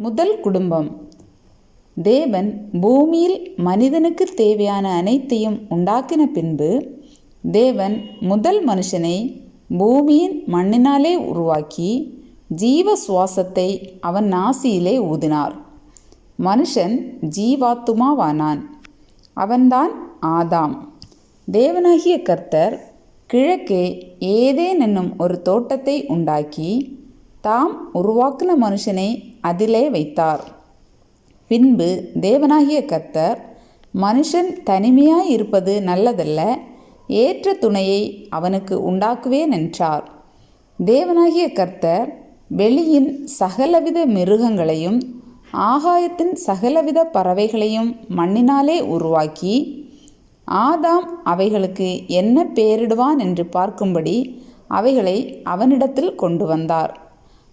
முதல் குடும்பம். தேவன் பூமியில் மனிதனுக்கு தேவையான அனைத்தையும் உண்டாக்கின பின்பு தேவன் முதல் மனுஷனை பூமியின் மண்ணினாலே உருவாக்கி ஜீவ சுவாசத்தை அவன் நாசியிலே ஊதினார். மனுஷன் ஜீவாத்துமாவானான். அவன்தான் ஆதாம். தேவனாகிய கர்த்தர் கிழக்கே ஏதேன் என்னும் ஒரு தோட்டத்தை உண்டாக்கி தாம் உருவாக்கின மனுஷனை அதிலே வைத்தார். பின்பு தேவனாகிய கர்த்தர் மனுஷன் தனிமையாய் இருப்பது நல்லதல்ல ஏற்ற துணையை அவனுக்கு உண்டாக்குவேன் என்றார். தேவனாகிய கர்த்தர் வெளியின் சகலவித மிருகங்களையும் ஆகாயத்தின் சகலவித பறவைகளையும் மண்ணினாலே உருவாக்கி ஆதாம் அவைகளுக்கு என்ன பெயரிடுவான் என்று பார்க்கும்படி அவைகளை அவனிடத்தில் கொண்டு வந்தார்.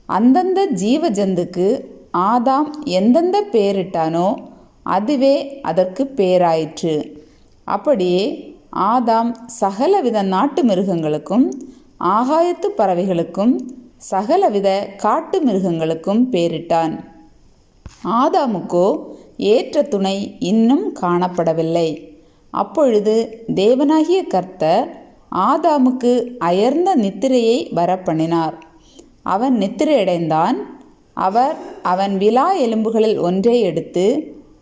அந்தந்த ஜீவ ஜந்துக்கு ஆதாம் எந்தெந்த பெயரிட்டானோ அதுவே அதற்கு பேராயிற்று. அப்படியே ஆதாம் சகலவித நாட்டு மிருகங்களுக்கும் ஆகாயத்து பறவைகளுக்கும் சகலவித காட்டு மிருகங்களுக்கும் பேரிட்டான். ஆதாமுக்கோ ஏற்ற துணை இன்னும் காணப்படவில்லை. அப்பொழுது தேவனாகிய கர்த்தர் ஆதாமுக்கு அயர்ந்த நித்திரையை வரப்பண்ணினார். அவன் நித்திரையடைந்தான். அவர் அவன் விலா எலும்புகளில் ஒன்றை எடுத்து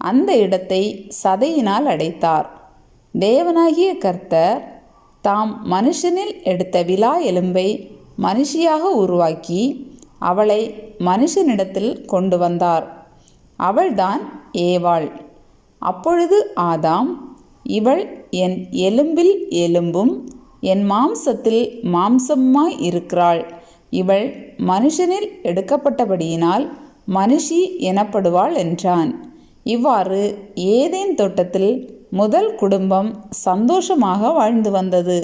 அந்த இடத்தை சதையினால் அடைத்தார். தேவனாகிய கர்த்தர் தாம் மனுஷனில் எடுத்த விலா எலும்பை மனுஷியாக உருவாக்கி அவளை மனுஷனிடத்தில் கொண்டு வந்தார். அவள்தான் ஏவாள். அப்பொழுது ஆதாம் இவள் என் எலும்பில் எலும்பும் என் மாம்சத்தில் மாம்சமாய் இருக்கிறாள். இவள் மனுஷனில் எடுக்கப்பட்டபடியினால் மனுஷி எனப்படுவாள் என்றான். இவ்வாறு ஏதேன் தோட்டத்தில் முதல் குடும்பம் சந்தோஷமாக வாழ்ந்து வந்தது.